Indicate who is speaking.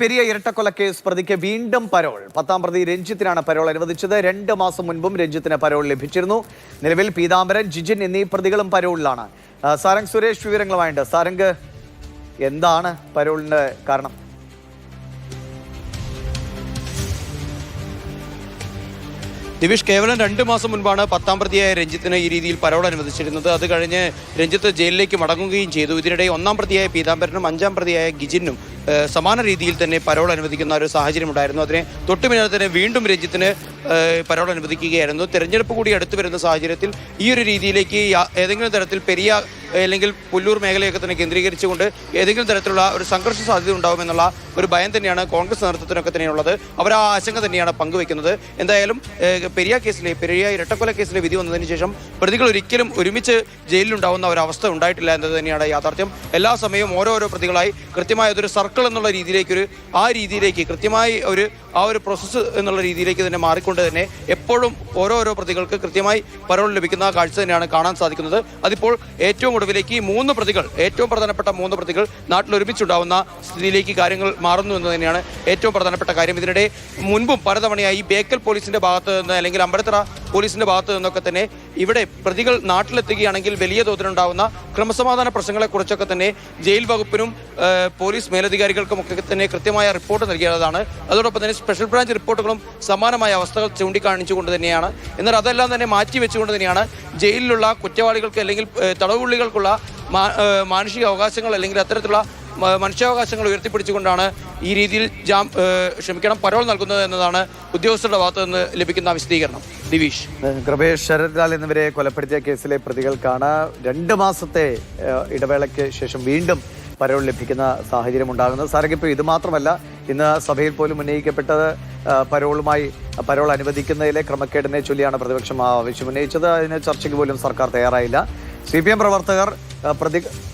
Speaker 1: പെരിയ ഇരട്ടക്കൊലക്കേസ് പ്രതിക്ക് വീണ്ടും പരോൾ. പത്താം പ്രതി രഞ്ജിത്തിനാണ് പരോൾ അനുവദിച്ചത്. രണ്ട് മാസം മുൻപും രഞ്ജിത്തിന് പരോൾ ലഭിച്ചിരുന്നു. നിലവിൽ പീതാംബരൻ ജിജിൻ എന്നീ പ്രതികളും പരോളിലാണ്. സാരംഗ് സുരേഷ് വിവരങ്ങളുമായിട്ട് സാരംഗ് എന്താണ് പരോളിന്റെ കാരണം?
Speaker 2: ദിവിഷ് കേവലം രണ്ട് മാസം മുൻപാണ് പത്താം പ്രതിയായ രഞ്ജിത്തിന് ഈ രീതിയിൽ പരോൾ അനുവദിച്ചിരുന്നത്. അത് കഴിഞ്ഞ് രഞ്ജിത്ത് ജയിലിലേക്ക് മടങ്ങുകയും ചെയ്തു. ഇതിനിടെ ഒന്നാം പ്രതിയായ പീതാംബരനും അഞ്ചാം പ്രതിയായ ഗിജിനും സമാന രീതിയിൽ തന്നെ പരോൾ അനുവദിക്കുന്ന ഒരു സാഹചര്യം ഉണ്ടായിരുന്നു. അതിനെ തൊട്ടുപിന്നാലെ തന്നെ വീണ്ടും രഞ്ജിത്തിന് പരോട് അനുവദിക്കുകയായിരുന്നു. തെരഞ്ഞെടുപ്പ് കൂടി അടുത്തു വരുന്ന സാഹചര്യത്തിൽ ഈ ഒരു രീതിയിലേക്ക് ഏതെങ്കിലും തരത്തിൽ പെരിയ അല്ലെങ്കിൽ പുല്ലൂർ മേഖലയൊക്കെ തന്നെ കേന്ദ്രീകരിച്ചുകൊണ്ട് ഏതെങ്കിലും തരത്തിലുള്ള ഒരു സംഘർഷ സാധ്യത ഉണ്ടാകുമെന്നുള്ള ഒരു ഭയം തന്നെയാണ് കോൺഗ്രസ് നേതൃത്വത്തിനൊക്കെ തന്നെയുള്ളത്. അവർ ആ ആശങ്ക തന്നെയാണ് പങ്കുവെക്കുന്നത് എന്തായാലും പെരിയ കേസിലെ പെരിയ ഇരട്ടക്കൊല കേസിലെ വിധി വന്നതിന് ശേഷം പ്രതികൾ ഒരിക്കലും ഒരുമിച്ച് ജയിലിലുണ്ടാവുന്ന ഒരു അവസ്ഥ ഉണ്ടായിട്ടില്ല എന്നത് തന്നെയാണ് യാഥാർത്ഥ്യം. എല്ലാ സമയവും ഓരോരോ പ്രതികളായി കൃത്യമായ ഒരു സർക്കിൾ എന്നുള്ള രീതിയിലേക്ക് ഒരു ആ രീതിയിലേക്ക് കൃത്യമായി ഒരു ആ ഒരു പ്രോസസ്സ് എന്നുള്ള രീതിയിലേക്ക് തന്നെ മാറിക്കൊണ്ട് തന്നെ എപ്പോഴും ഓരോരോ പ്രതികൾക്ക് കൃത്യമായി പരോൾ ലഭിക്കുന്ന കാഴ്ച തന്നെയാണ് കാണാൻ സാധിക്കുന്നത്. അതിപ്പോൾ ഏറ്റവും ഒടുവിലേക്ക് ഈ മൂന്ന് പ്രതികൾ ഏറ്റവും പ്രധാനപ്പെട്ട മൂന്ന് പ്രതികൾ നാട്ടിൽ ഒരുമിച്ചുണ്ടാവുന്ന സ്ഥിതിയിലേക്ക് കാര്യങ്ങൾ മാറുന്നു എന്ന് തന്നെയാണ് ഏറ്റവും പ്രധാനപ്പെട്ട കാര്യം. ഇതിനിടെ മുൻപും പലതവണയായി ബേക്കൽ പോലീസിന്റെ ഭാഗത്ത് നിന്ന് അല്ലെങ്കിൽ അമ്പലത്തറ പോലീസിന്റെ ഭാഗത്ത് നിന്നൊക്കെ തന്നെ ഇവിടെ പ്രതികൾ നാട്ടിലെത്തുകയാണെങ്കിൽ വലിയ തോതിലുണ്ടാവുന്ന ക്രമസമാധാന പ്രശ്നങ്ങളെക്കുറിച്ചൊക്കെ തന്നെ ജയിൽ വകുപ്പിനും പോലീസ് മേലധികാരികൾക്കും ഒക്കെ തന്നെ കൃത്യമായ റിപ്പോർട്ട് നൽകിയതാണ്. അതോടൊപ്പം തന്നെ സ്പെഷ്യൽ ബ്രാഞ്ച് റിപ്പോർട്ടുകളും സമാനമായ അവസ്ഥകൾ ചൂണ്ടിക്കാണിച്ചുകൊണ്ട് തന്നെയാണ്. എന്നാൽ അതെല്ലാം തന്നെ മാറ്റി വെച്ചുകൊണ്ട് തന്നെയാണ് ജയിലിലുള്ള കുറ്റവാളികൾക്ക് അല്ലെങ്കിൽ തടവുള്ളികൾക്കുള്ള മാനുഷിക അവകാശങ്ങൾ അല്ലെങ്കിൽ അത്തരത്തിലുള്ള മനുഷ്യാവകാശങ്ങൾ ഉയർത്തിപ്പിടിച്ചുകൊണ്ടാണ് ഈ രീതിയിൽ ജാം ക്ഷമിക്കണം പരോൾ നൽകുന്നത് എന്നതാണ് ഉദ്യോഗസ്ഥരുടെ ഭാഗത്തു നിന്ന് ലഭിക്കുന്ന വിശദീകരണം. ദിവീഷ്
Speaker 1: കൃപേഷ് ശരത് ലാൽ എന്നിവരെ കൊലപ്പെടുത്തിയ കേസിലെ പ്രതികൾക്കാണ് രണ്ട് മാസത്തെ ഇടവേളയ്ക്ക് ശേഷം വീണ്ടും പരോൾ ലഭിക്കുന്ന സാഹചര്യം ഉണ്ടാകുന്നത്. സാരംഗ് ഇപ്പോൾ ഇത് മാത്രമല്ല ഇന്ന് സഭയിൽ പോലും ഉന്നയിക്കപ്പെട്ടത് പരോളുമായി പരോൾ അനുവദിക്കുന്നതിലെ ക്രമക്കേടിനെ ചൊല്ലിയാണ് പ്രതിപക്ഷം ആവശ്യം ഉന്നയിച്ചത്. അതിന് ചർച്ചയ്ക്ക് പോലും സർക്കാർ തയ്യാറായില്ല. സി പി എം പ്രവർത്തകർ പ്രതി